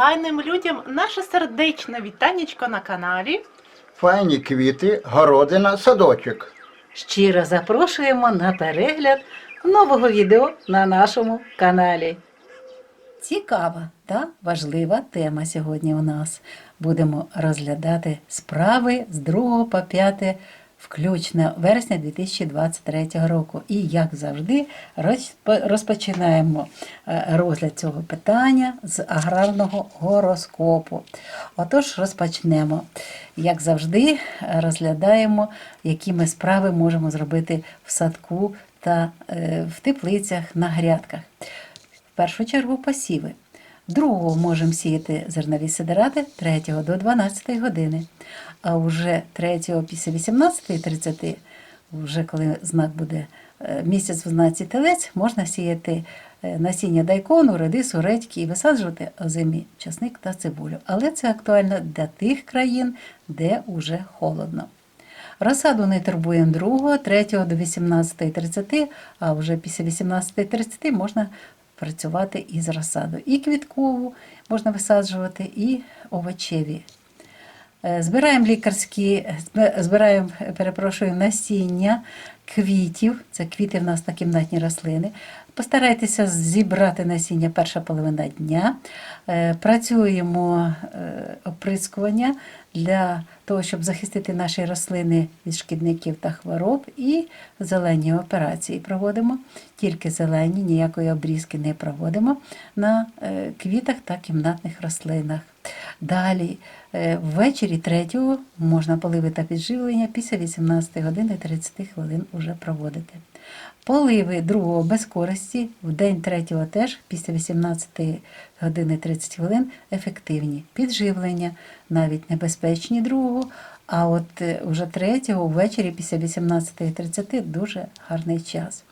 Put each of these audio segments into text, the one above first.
файним людям наше сердечне вітанечко на каналі. Файні квіти, городина, садочок. Щиро запрошуємо на перегляд нового відео на нашому каналі. Цікава та важлива тема сьогодні у нас. Будемо розглядати справи з 2 по 5 включно вересня 2023 року. І, як завжди, розпочинаємо е, розгляд цього питання з аграрного гороскопу. Отож, розпочнемо. Як завжди, розглядаємо, які ми справи можемо зробити в садку та е, в теплицях на грядках. В першу чергу посіви. Другого можемо сіяти зернові сидирати 3 до 12 години. А вже 3 після 18.30, вже коли знак буде е, місяць в знаці телець, можна сіяти е, насіння дайкону, редису, редьки і висаджувати озимі часник та цибулю. Але це актуально для тих країн, де вже холодно. Розсаду не турбуємо 2, 3 до 18.30, а вже після 18.30 можна працювати із розсадою. І квіткову можна висаджувати, і овочеві. Е, Збираємо лікарські, збираємо, перепрошую, насіння квітів. Це квіти в нас на кімнатні рослини. Постарайтеся зібрати насіння перша половина дня. Е, Працюємо е, оприскування для того, щоб захистити наші рослини від шкідників та хвороб. І зелені операції проводимо. Тільки зелені, ніякої обрізки не проводимо на квітах та кімнатних рослинах. Далі, е, ввечері 3-го можна поливи та підживлення після 18 години 30 хвилин уже проводити. Поливи другого без користі, в день третього теж після 18 години 30 хвилин ефективні. Підживлення навіть небезпечні другого, а от е, вже третього ввечері після 18.30 дуже гарний час.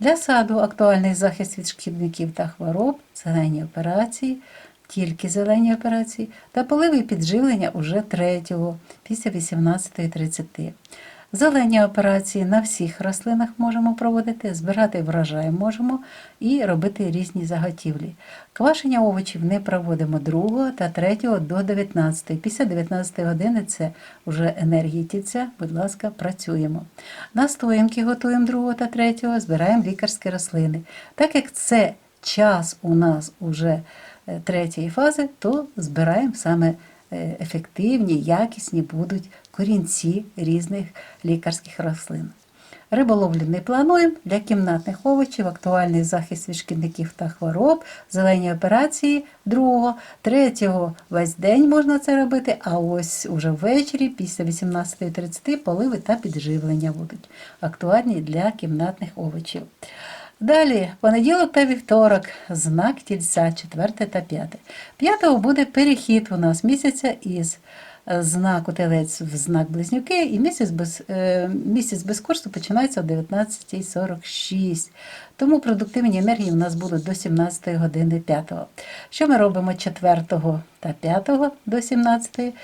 Для саду актуальний захист від шкідників та хвороб, зелені операції, тільки зелені операції, та поливи підживлення уже третього після 18.30. Зелені операції на всіх рослинах можемо проводити, збирати врожай можемо і робити різні заготівлі. Квашення овочів не проводимо 2 та 3 до 19. Після 19 години це вже енергії тільця, будь ласка, працюємо. Настоянки готуємо 2 та 3, збираємо лікарські рослини. Так як це час у нас уже третьої фази, то збираємо саме е, ефективні, якісні будуть корінці різних лікарських рослин. Риболовлю не плануємо для кімнатних овочів, актуальний захист від шкідників та хвороб, зелені операції другого, третього весь день можна це робити, а ось уже ввечері, після 18.30 поливи та підживлення будуть актуальні для кімнатних овочів. Далі, понеділок та вівторок, знак тільця, 4 та 5. 5 буде перехід у нас місяця із е, знаку телець в знак близнюки, і місяць без, е, місяць без курсу починається о 19.46. Тому продуктивні енергії у нас будуть до 17 години 5. Що ми робимо 4 та 5 до 17?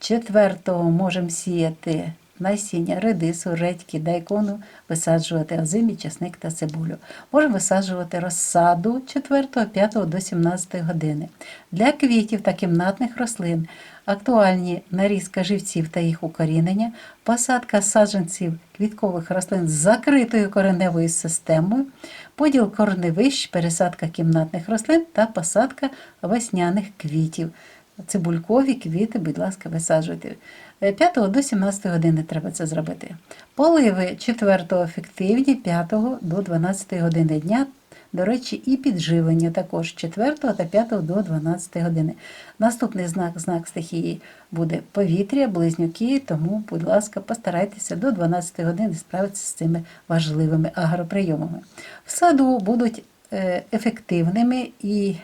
4 можемо сіяти насіння редису, редьки, дайкону, висаджувати озимі, часник та цибулю. Можемо висаджувати розсаду 4, 5 до 17 години. Для квітів та кімнатних рослин актуальні нарізка живців та їх укорінення, посадка саджанців квіткових рослин з закритою кореневою системою, поділ корневищ, пересадка кімнатних рослин та посадка весняних квітів. Цибулькові квіти, будь ласка, висаджуйте. Е, 5 до 17 години треба це зробити. Поливи 4 ефективні, 5 до 12 години дня. До речі, і підживлення також 4 та 5 до 12 години. Наступний знак, знак стихії буде повітря, близнюки, тому, будь ласка, постарайтеся до 12 години справитися з цими важливими агроприйомами. В саду будуть е, ефективними і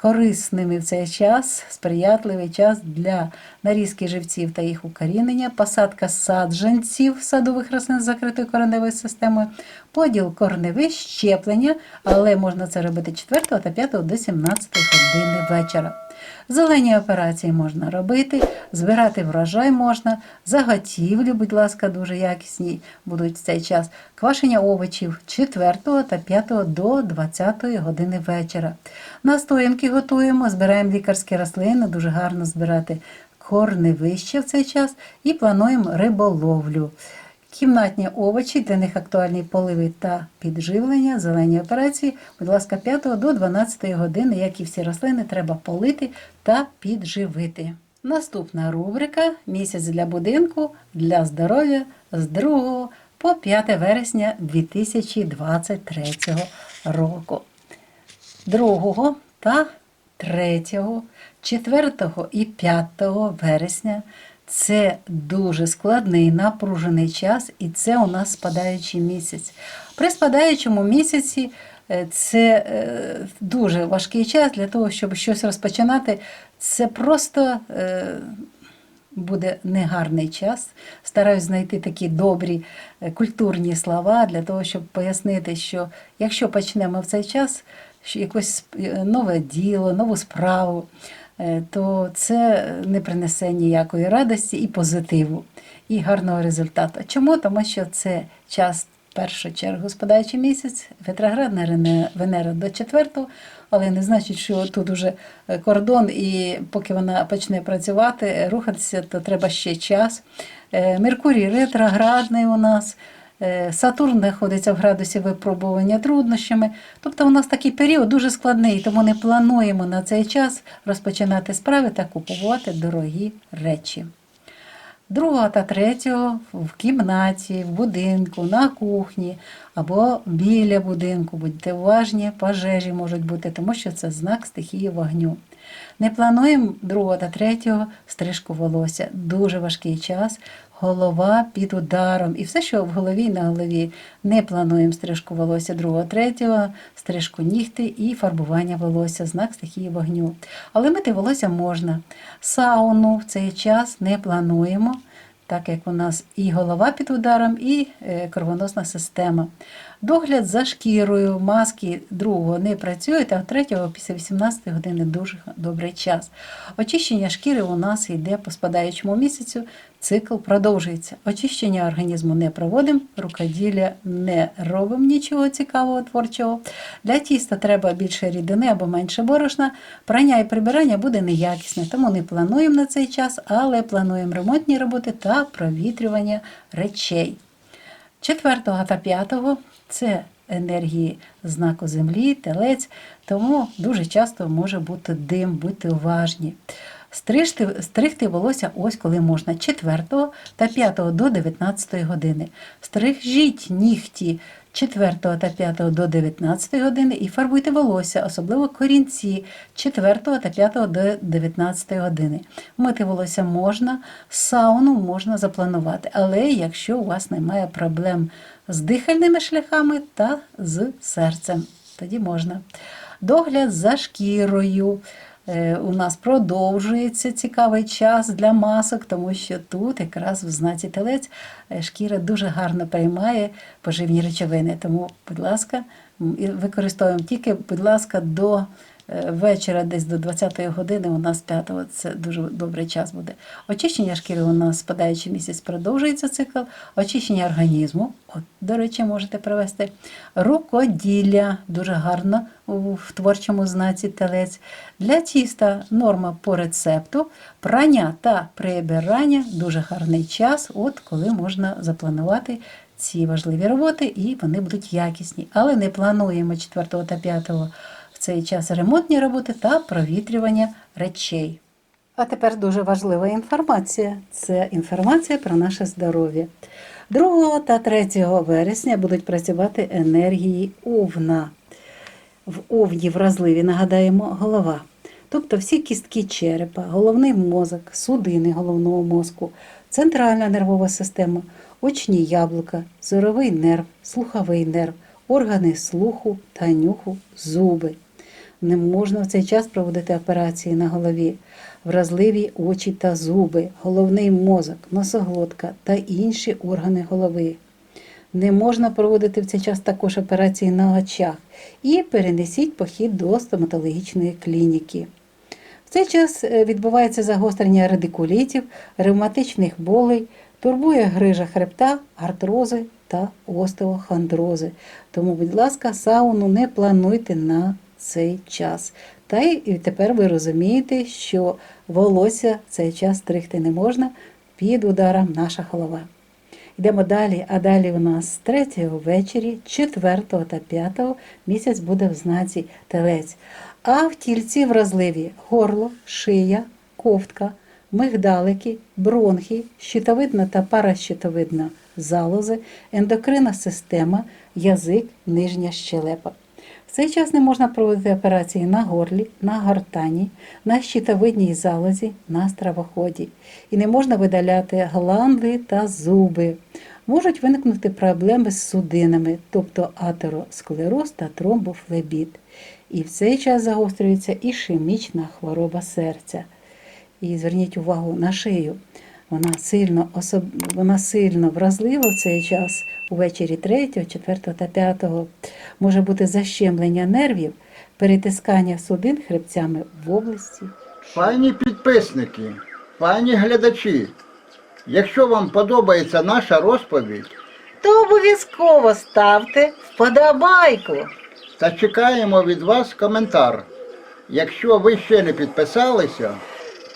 корисними в цей час, сприятливий час для нарізки живців та їх укорінення, посадка саджанців садових рослин з закритою кореневою системою, поділ корневих, щеплення, але можна це робити 4 та 5 до 17 години вечора. Зелені операції можна робити, збирати врожай можна, заготівлі, будь ласка, дуже якісні будуть в цей час. Квашення овочів 4 та 5 до 20 години вечора. Настоянки готуємо, збираємо лікарські рослини, дуже гарно збирати корневище в цей час і плануємо риболовлю. Кімнатні овочі, для них актуальні поливи та підживлення, зелені операції, будь ласка, 5 до 12 години, як і всі рослини, треба полити та підживити. Наступна рубрика Місяць для будинку для здоров'я з 2 по 5 вересня 2023 року. 2 та 3, 4 і 5 вересня це дуже складний напружений час, і це у нас спадаючий місяць. При спадаючому місяці е, це е, дуже важкий час для того, щоб щось розпочинати. Це просто е, буде негарний час. Стараюсь знайти такі добрі культурні слова для того, щоб пояснити, що якщо почнемо в цей час якесь нове діло, нову справу, то це не принесе ніякої радості і позитиву, і гарного результату. Чому? Тому що це час. Першу чергу спадаючий місяць, ретроградна Венера до 4, але не значить, що тут уже е, кордон, і поки вона почне працювати, е, рухатися, то треба ще час. Е, Меркурій ретроградний у нас. Е, Сатурн знаходиться в градусі випробування труднощами. Тобто у нас такий період дуже складний, тому не плануємо на цей час розпочинати справи та купувати дорогі речі. Другого та третього в кімнаті, в будинку, на кухні або біля будинку. Будьте уважні, пожежі можуть бути, тому що це знак стихії вогню. Не плануємо другого та третього стрижку волосся. Дуже важкий час. Голова під ударом. І все, що в голові на голові. Не плануємо стрижку волосся другого, третього, стрижку нігти і фарбування волосся, знак стихії вогню. Але мити волосся можна. Сауну в цей час не плануємо так як у нас і голова під ударом, і е, кровоносна система. Догляд за шкірою, маски другого не працюють, а третього після 18 години дуже добрий час. Очищення шкіри у нас йде по спадаючому місяцю, цикл продовжується. Очищення організму не проводимо, рукоділля не робимо нічого цікавого, творчого. Для тіста треба більше рідини або менше борошна. Прання і прибирання буде неякісне, тому не плануємо на цей час, але плануємо ремонтні роботи та провітрювання речей. 4 та 5 це енергії знаку землі, телець, тому дуже часто може бути дим, будьте уважні. Стрижти, стригти волосся ось коли можна 4 та 5 до 19 години. Стрижіть нігті 4 та 5 до 19 години і фарбуйте волосся, особливо корінці 4 та 5 до 19 години. Мити волосся можна, сауну можна запланувати, але якщо у вас немає проблем з дихальними шляхами та з серцем, тоді можна. Догляд за шкірою. Е, У нас продовжується цікавий час для масок, тому що тут якраз в знаці телець е, шкіра дуже гарно приймає поживні речовини. Тому, будь ласка, використовуємо тільки, будь ласка, до вечора, десь до 20-ї години, у нас 5-го, це дуже добрий час буде. Очищення шкіри у нас спадаючий місяць продовжується цикл, очищення організму, от, до речі, можете провести. Рукоділля дуже гарно в творчому знаці телець. Для тіста норма по рецепту, прання та прибирання дуже гарний час, от коли можна запланувати ці важливі роботи, і вони будуть якісні. Але не плануємо 4 та 5 цей час ремонтні роботи та провітрювання речей. А тепер дуже важлива інформація. Це інформація про наше здоров'я. 2 та 3 вересня будуть працювати енергії овна. В овні вразливі, нагадаємо, голова. Тобто всі кістки черепа, головний мозок, судини головного мозку, центральна нервова система, очні яблука, зоровий нерв, слуховий нерв, органи слуху та нюху, зуби. Не можна в цей час проводити операції на голові, вразливі очі та зуби, головний мозок, носоглотка та інші органи голови. Не можна проводити в цей час також операції на очах і перенесіть похід до стоматологічної клініки. В цей час е, відбувається загострення радикулітів, ревматичних болей, турбує грижа хребта, артрози та остеохондрози. Тому, будь ласка, сауну не плануйте на цей час. Та й тепер ви розумієте, що волосся цей час стригти не можна під ударом наша голова. Йдемо далі, а далі у нас 3 ввечері, 4 та 5 місяць буде в знаці телець. А в тільці вразливі горло, шия, ковтка, мигдалики, бронхи, щитовидна та паращитовидна залози, ендокринна система, язик, нижня щелепа. В цей час не можна проводити операції на горлі, на гортані, на щитовидній залозі, на стравоході. І не можна видаляти гланди та зуби. Можуть виникнути проблеми з судинами, тобто атеросклероз та тромбофлебіт. І в цей час загострюється ішемічна хвороба серця. І зверніть увагу на шию. Вона сильно, особ... вона сильно вразлива в цей час, увечері 3, 4 та 5. Може бути защемлення нервів, перетискання судин хребцями в області. Пані підписники, пані глядачі, якщо вам подобається наша розповідь, То обов'язково ставте вподобайку. та чекаємо від вас коментар. Якщо ви ще не підписалися